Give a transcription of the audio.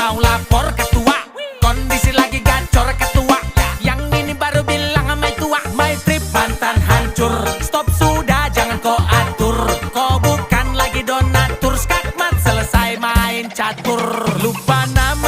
mau lapor ketua. Kondisi lagi gacor ketua. Yang ini baru bilang sama tua My trip mantan hancur. Stop sudah jangan kau atur. Kau bukan lagi donatur. Skakmat selesai main catur. Lupa nama